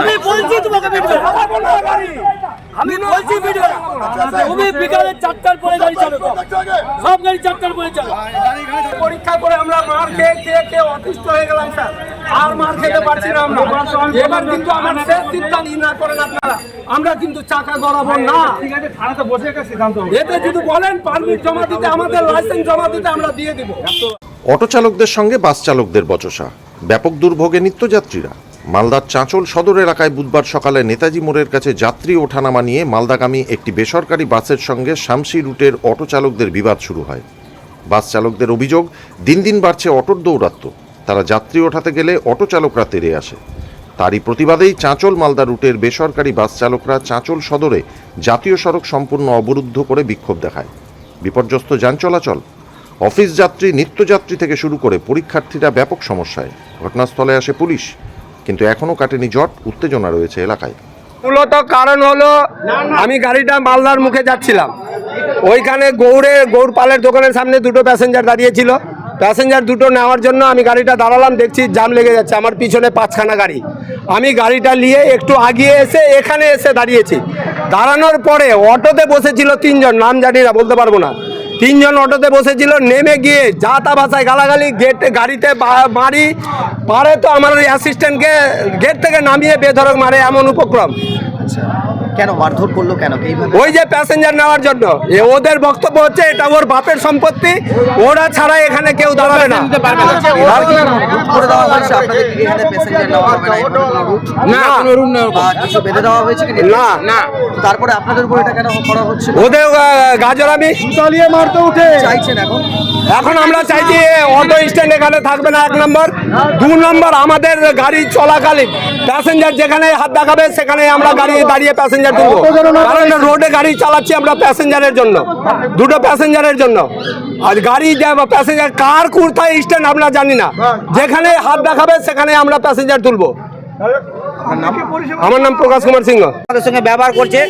আমি বলছি তোমাকে ভিডিও আমি বলছি ভিডিও তুমি বিকালে চারটার পরে গাড়ি চালু সব গাড়ি চারটার পরে চালু পরীক্ষা করে আমরা মার খেয়ে খেয়ে খেয়ে অতিষ্ঠ হয়ে গেলাম স্যার। আর মার খেতে পারছি না। আমরা এবার কিন্তু আমার শেষ সিদ্ধান্ত না করেন আপনারা। আমরা কিন্তু চাকা গড়াবো না। ঠিক আছে থানাতে বসে একটা সিদ্ধান্ত এতে যদি বলেন পারমিট জমা দিতে আমাদের লাইসেন্স জমা দিতে আমরা দিয়ে দিব। অটো চালকদের সঙ্গে বাস চালকদের বচসা। ব্যাপক দুর্ভোগে নিত্যযাত্রীরা। মালদার চাঁচল সদর এলাকায় বুধবার সকালে নেতাজি মোড়ের কাছে যাত্রী ওঠানামা নিয়ে মালদাগামী একটি বেসরকারি বাসের সঙ্গে শামসি রুটের অটো চালকদের বিবাদ শুরু হয়। বাস চালকদের অভিযোগ, দিন দিন বাড়ছে অটোর দৌরাত্ম। তারা যাত্রী ওঠাতে গেলে অটো চালকরা তেরে আসে। তারই প্রতিবাদেই চাঁচল মালদা রুটের বেসরকারি বাস চালকরা চাঁচল সদরে জাতীয় সড়ক সম্পূর্ণ অবরুদ্ধ করে বিক্ষোভ দেখায়। বিপর্যস্ত যান চলাচল। অফিস যাত্রী নিত্যযাত্রী থেকে শুরু করে পরীক্ষার্থীরা ব্যাপক সমস্যায়। ঘটনাস্থলে আসে পুলিশ। কিন্তু এখনও কাটেনি জট, উত্তেজনা রয়েছে এলাকায়। মূলত কারণ হলো, আমি গাড়িটা মালদার মুখে যাচ্ছিলাম। ওইখানে গৌড়ে, গৌড় পালের দোকানের সামনে দুটো প্যাসেঞ্জার দাঁড়িয়েছিল। প্যাসেঞ্জার দুটো নেওয়ার জন্য আমি গাড়িটা দাঁড়ালাম, দেখছি জাম লেগে যাচ্ছে, আমার পিছনে পাঁচখানা গাড়ি। আমি গাড়িটা নিয়ে একটু আগিয়ে এসে এখানে এসে দাঁড়িয়েছি। দাঁড়ানোর পরে অটোতে বসেছিল তিনজন, নাম জানি না, বলতে পারব না। তিনজন অটোতে বসেছিল নেমে গিয়ে যা তা ভাষায় গালাগালি গেট গাড়িতে মারি। পারে তো আমার ওই অ্যাসিস্ট্যান্টকে গেট থেকে নামিয়ে বেধরক মারে এমন উপক্রম। কেন মারধর করল কেন? ওই যে প্যাসেঞ্জার নেওয়ার জন্য। এ ওদের বক্তব্য হচ্ছে এটা ওর বাপের সম্পত্তি ওরা ছাড়া এখানে কেউ দাঁড়াবে না। আর কি? রুট করে দেওয়া হয়েছে আপনাদের এখানে প্যাসেঞ্জার নেওয়া হবে না? এরকম কোনো রুট না বা কিছু বেঁধে দেওয়া হয়েছে কি না না। তারপরে আপনাদের উপর এটা কেন করা হচ্ছে? ওদের গাজর আমি চালিয়ে মারতে উঠে। চাইছেন এখন? এখন আমরা চাইছি অটো স্ট্যান্ড এখানে থাকবে না এক নম্বর। দু নম্বর আমাদের গাড়ি চলাকালীন। প্যাসেঞ্জার যেখানে হাত দেখাবে সেখানে আমরা গাড়ি দাঁড়িয়ে প্যাসেঞ্জার কারণ রোডে গাড়ি চালাচ্ছি আমরা প্যাসেঞ্জারের জন্য। দুটো প্যাসেঞ্জারের জন্য। আর গাড়ি প্যাসেঞ্জার কার কোথায় স্ট্যান্ড আমরা জানি না। যেখানে হাত দেখাবে সেখানে আমরা প্যাসেঞ্জার তুলবো। আমার নাম প্রকাশ কুমার সিংহ। আমাদের সঙ্গে ব্যবহার করছে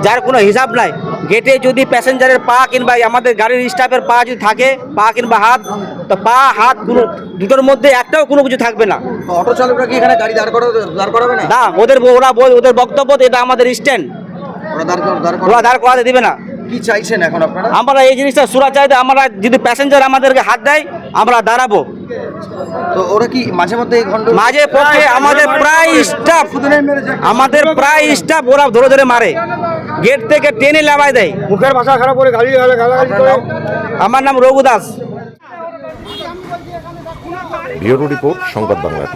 যার কোনো হিসাব নাই গেটে যদি প্যাসেঞ্জারের পা কিংবা আমাদের গাড়ির স্টাফের পা যদি থাকে পা কিংবা হাত তো পা হাত কোনো দুটোর মধ্যে একটাও কোনো কিছু থাকবে না। অটো চালকরা কি এখানে গাড়ি দাঁড় করা দাঁড় করাবে না? না ওদের ওরা বল- ওদের বক্তব্য এটা আমাদের স্ট্যান্ড ওরা দাঁড় কর- দাঁড় ওরা করা দাঁড় করাতে দিবে না। কি চাইছেন এখন আপনারা? আমরা এই জিনিসটা সুরা চাইতে আমরা যদি প্যাসেঞ্জার আমাদেরকে হাত দেয় আমরা দাঁড়াবো। তো ওরা কি মাঝে মধ্যে এই ঘণ্টা মাঝে পক্ষে আমাদের প্রায় স্টাফ আমাদের প্রায় স্টাফ ওরা ধরে ধরে মারে। গেট থেকে টেনে লাগাই দেয়। মুখের ভাষা খারাপ করে গালাগালি করে। আমার নাম রঘু দাস। ব্যুরো রিপোর্ট সংবাদ বাংলা।